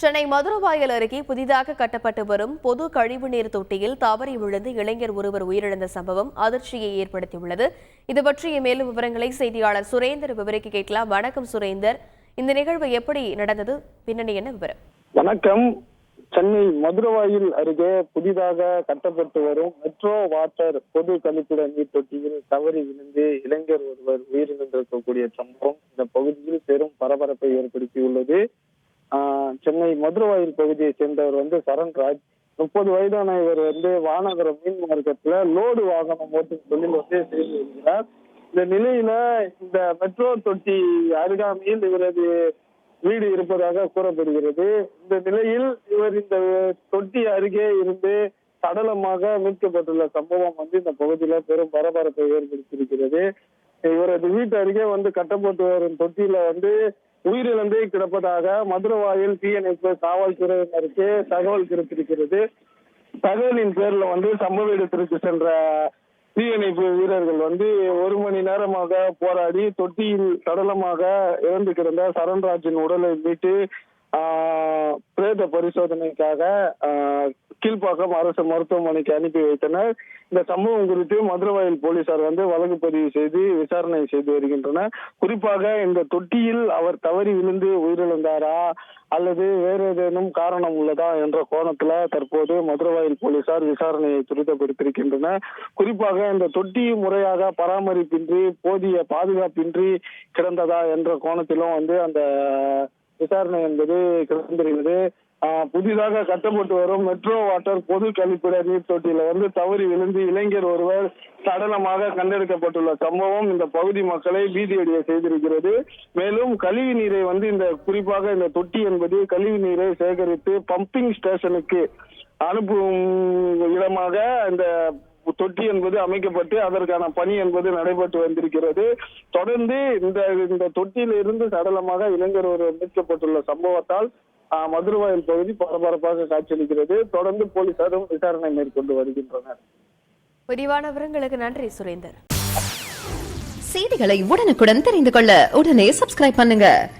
சென்னை மதுரவாயல் அருகே புதிதாக கட்டப்பட்டு வரும் பொது கழிவுநீர் தொட்டியில் தவறி விழுந்து இளைஞர் ஒருவர் உயிரிழந்த சம்பவம் அதிர்ச்சியை ஏற்படுத்தியுள்ளது. இது பற்றிய மேலும் விவரங்களை செய்தியாளர் சுரேந்தர் விவரிக்க கேட்கலாம். வணக்கம் சுரேந்தர். இந்த நிகழ்வு எப்படி நடந்தது? பின்னணி என்ன விவரம்? வணக்கம். சென்னை மதுரவாயில் அருகே புதிதாக கட்டப்பட்டு வரும் மெட்ரோ வாட்டர் பொது கழிப்பிட நீர் தொட்டியில் தவறி விழுந்து இளைஞர் ஒருவர் உயிரிழந்திருக்கக்கூடிய சம்பவம். இந்த பகுதியில் பெரும் பரபரப்பை ஏற்படுத்தியுள்ளது. சென்னை மதுரவாயில் பகுதியை சேர்ந்தவர் வந்து சரண்ராஜ். முப்பது வயதான இவர் வந்து வானகர மீன் மார்க்கெட்ல லோடு வாகனம் ஓட்டும் தொழில் வந்து செய்து வருகிறார். இந்த நிலையில இந்த மெட்ரோ தொட்டி அருகாமையில் இவரது வீடு இருப்பதாக கூறப்படுகிறது. இந்த நிலையில் இவர் இந்த தொட்டி அருகே இருந்து சடலமாக மீட்கப்பட்டுள்ள சம்பவம் வந்து இந்த பகுதியில பெரும் பரபரப்பை ஏற்படுத்தியிருக்கிறது. இவரது வீட்டு அருகே வந்து கட்டப்பட்டு வரும் தொட்டியில வந்து உயிரிழந்து கிடப்பதாக மதுரவாயில் தீயணைப்பு காவல்துறையினருக்கு தகவல் கிடைத்திருக்கிறது தகவலின் பேர்ல வந்து சம்பவ இடத்திற்கு சென்ற தீயணைப்பு வீரர்கள் வந்து ஒரு மணி நேரமாக போராடி தொட்டியில் சடலமாக இறந்து கிடந்த சரண்ராஜின் உடலை மீட்டு ஆஹ், பிரேத பரிசோதனைக்காக ஆஹ், கீழ்ப்பாக்கம் அரசு மருத்துவமனைக்கு அனுப்பி வைத்தனர். இந்த சம்பவம் குறித்து மதுரவாயில் போலீசார் வந்து வழக்கு பதிவு செய்து விசாரணை செய்து வருகின்றனர். குறிப்பாக இந்த தொட்டியில் அவர் தவறி விழுந்து உயிரிழந்தாரா அல்லது வேறு ஏதேனும் காரணம் உள்ளதா என்ற கோணத்துல தற்போது மதுரவாயில் போலீசார் விசாரணையை துரிதப்படுத்தியிருக்கின்றனர். குறிப்பாக இந்த தொட்டி முறையாக பராமரிப்பின்றி போதிய பாதுகாப்பின்றி கிடந்ததா என்ற கோணத்திலும் வந்து அந்த விசாரணை என்பது கிடந்திருக்கிறது புதிதாக கட்டப்பட்டு வரும் மெட்ரோ வாட்டர் பொது கழிப்பிட நீர் தொட்டியில வந்து தவறி விழுந்து இளைஞர் ஒருவர் சடலமாக கண்டெடுக்கப்பட்டுள்ள சம்பவம் இந்த பகுதி மக்களை பீதியடைய செய்திருக்கிறது. மேலும் கழிவு நீரை வந்து இந்த குறிப்பாக இந்த தொட்டி என்பது கழிவு நீரை சேகரித்து பம்பிங் ஸ்டேஷனுக்கு அனுப்பும் இடமாக இந்த தொட்டி என்பது அமைக்கப்பட்டு அதற்கான பணி என்பது நடைபெற்று வந்திருக்கிறது. தொடர்ந்து இந்த இந்த தொட்டியில் இருந்து சடலமாக இளைஞர் ஒரு மீட்கப்பட்டுள்ள சம்பவத்தால் மதுரவாயல் பகுதி பரபரப்பாக காட்சியளிக்கிறது. தொடர்ந்து போலீசாரும் விசாரணை மேற்கொண்டு வருகின்றனர். விரிவான விவரங்களுக்கு நன்றி சுரேந்தர். செய்திகளை உடனுக்குடன் தெரிந்து கொள்ள உடனே சப்ஸ்கிரைப் பண்ணுங்க.